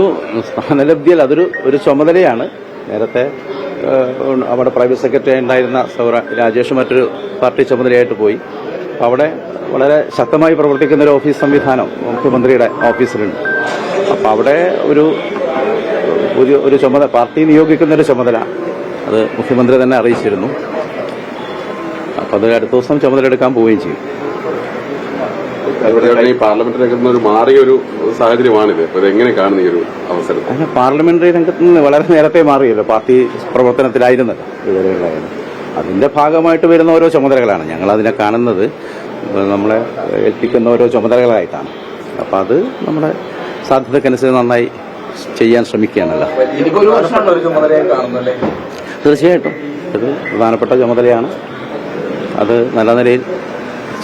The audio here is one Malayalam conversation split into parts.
ഒരു സ്ഥാനലബ്ധിയിൽ അതൊരു ഒരു ചുമതലയാണ്. നേരത്തെ അവിടെ പ്രൈവറ്റ് സെക്രട്ടറി ഉണ്ടായിരുന്ന സൗര രാജേഷ് മറ്റൊരു പാർട്ടി ചുമതലയായിട്ട് പോയി. അപ്പോൾ അവിടെ വളരെ ശക്തമായി പ്രവർത്തിക്കുന്ന ഒരു ഓഫീസ് സംവിധാനം മുഖ്യമന്ത്രിയുടെ ഓഫീസിലുണ്ട്. അപ്പോൾ അവിടെ ഒരു പുതിയ ഒരു ചുമതല പാർട്ടി നിയോഗിക്കുന്ന ഒരു ചുമതല അത് മുഖ്യമന്ത്രി തന്നെ അറിയിച്ചിരുന്നു. അപ്പോൾ അത് അടുത്ത ദിവസം ചുമതല എടുക്കാൻ പോവുകയും ചെയ്യും ഈ പാർലമെന്ററി രംഗത്ത് നിന്ന് ഒരു മാറിയ ഒരു സാഹചര്യമാണിത്. ഇത് എങ്ങനെ കാണുന്ന ഈ ഒരു അവസരത്തിൽ? പാർലമെന്ററി രംഗത്ത് നിന്ന് വളരെ നേരത്തെ മാറിയല്ലോ. പാർട്ടി പ്രവർത്തനത്തിലായിരുന്നല്ലോ അതിന്റെ ഭാഗമായിട്ട് വരുന്ന ഓരോ ചുമതലകളാണ്. ഞങ്ങൾ അതിനെ കാണുന്നത് നമ്മളെ ഏൽപ്പിക്കുന്ന ഓരോ ചുമതലകളായിട്ടാണ് അപ്പം അത് നമ്മുടെ സാധ്യതക്കനുസരിച്ച് നന്നായി ചെയ്യാൻ ശ്രമിക്കുകയാണല്ലോ. തീർച്ചയായിട്ടും. ഇത് പ്രധാനപ്പെട്ട ചുമതലയാണ്. അത് നല്ല നിലയിൽ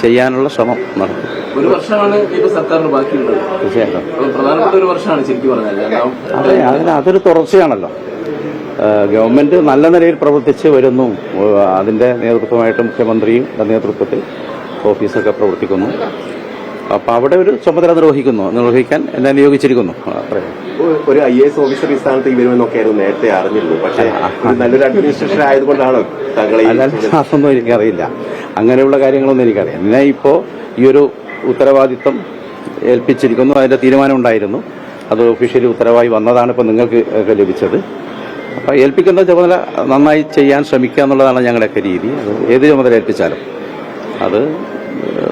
ചെയ്യാനുള്ള ശ്രമം നടത്തും ഒരു വർഷമാണ് ഇപ്പൊ സർക്കാരിന് ബാക്കിയുള്ളത്. തീർച്ചയായിട്ടും. പ്രധാനപ്പെട്ട ഒരു വർഷമാണ് ശരിക്കും പറഞ്ഞാൽ. അതെ അതിന് അതൊരു തുടർച്ചയാണല്ലോ. ഗവൺമെന്റ് നല്ല നിലയിൽ പ്രവർത്തിച്ച് വരുന്നു. അതിന്റെ നേതൃത്വമായിട്ട് മുഖ്യമന്ത്രിയും നേതൃത്വത്തിൽ ഓഫീസൊക്കെ പ്രവർത്തിക്കുന്നു. അപ്പൊ അവിടെ ഒരു ചുമതല നിർവഹിക്കുന്നു. നിർവഹിക്കാൻ എന്നെ നിയോഗിച്ചിരിക്കുന്നു. ഒരു ഐ എസ് ഓഫീസർ ഈ സ്ഥാനത്ത് വരുമെന്നൊക്കെയായിരുന്നു നേരത്തെ അറിഞ്ഞിരുന്നു. പക്ഷേ നല്ലൊരു അഡ്മിനിസ്ട്രേഷൻ ആയതുകൊണ്ടാണ് അതൊന്നും എനിക്കറിയില്ല. അങ്ങനെയുള്ള കാര്യങ്ങളൊന്നും എനിക്കറിയാം എന്നെ ഇപ്പോ ഈ ഒരു ഉത്തരവാദിത്വം ഏൽപ്പിച്ചിരിക്കുന്നു അതിന്റെ തീരുമാനം ഉണ്ടായിരുന്നു. അത് ഒഫീഷ്യലി ഉത്തരവായി വന്നതാണ് ഇപ്പോൾ നിങ്ങൾക്ക് ഒക്കെ ലഭിച്ചത്. അപ്പോൾ ഏൽപ്പിക്കുന്ന ചുമതല നന്നായി ചെയ്യാൻ ശ്രമിക്കുക എന്നുള്ളതാണ് ഞങ്ങളുടെയൊക്കെ രീതി. അത് ഏത് ചുമതല ഏൽപ്പിച്ചാലും അത്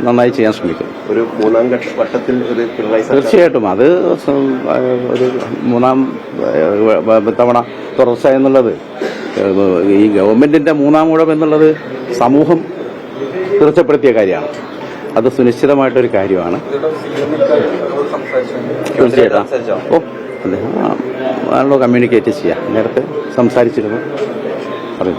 നന്നായി ചെയ്യാൻ ശ്രമിക്കും. ഒരു മൂന്നാം ഘട്ടത്തിൽ ഒരു തീർച്ചയായിട്ടും. അത് ഒരു മൂന്നാം തവണ തുടർച്ച എന്നുള്ളത് ഈ ഗവൺമെന്റിന്റെ മൂന്നാം ഊഴം എന്നുള്ളത് സമൂഹം തീർച്ചപ്പെടുത്തിയ കാര്യമാണ്. അത് സുനിശ്ചിതമായിട്ടൊരു കാര്യമാണ്. തീർച്ചയായിട്ടും. ഓ അദ്ദേഹം ആണല്ലോ കമ്മ്യൂണിക്കേറ്റ് ചെയ്യാം. നേരത്തെ സംസാരിച്ചിരുന്നു. അല്ല,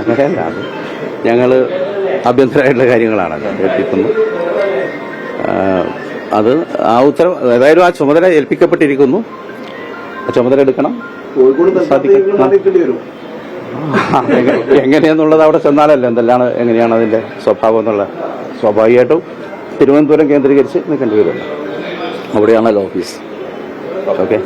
അങ്ങനെയല്ല. അത് ഞങ്ങൾ ആഭ്യന്തരമായിട്ടുള്ള കാര്യങ്ങളാണല്ലോ ഏൽപ്പിക്കുന്നു അത് ആ ഉത്തരവ് ഏതായാലും ആ ചുമതല ഏൽപ്പിക്കപ്പെട്ടിരിക്കുന്നു. ആ ചുമതല എടുക്കണം. കോഴിക്കോട് സാധിക്കും. എങ്ങനെയെന്നുള്ളത് അവിടെ ചെന്നാലല്ലോ എന്തെല്ലാം എങ്ങനെയാണ് അതിന്റെ സ്വഭാവം എന്നുള്ള സ്വാഭാവികമായിട്ടും തിരുവനന്തപുരം കേന്ദ്രീകരിച്ച് നിൽക്കേണ്ടി വരുമല്ലോ അവിടെയാണല്ലോ ഓഫീസ് ഓക്കെ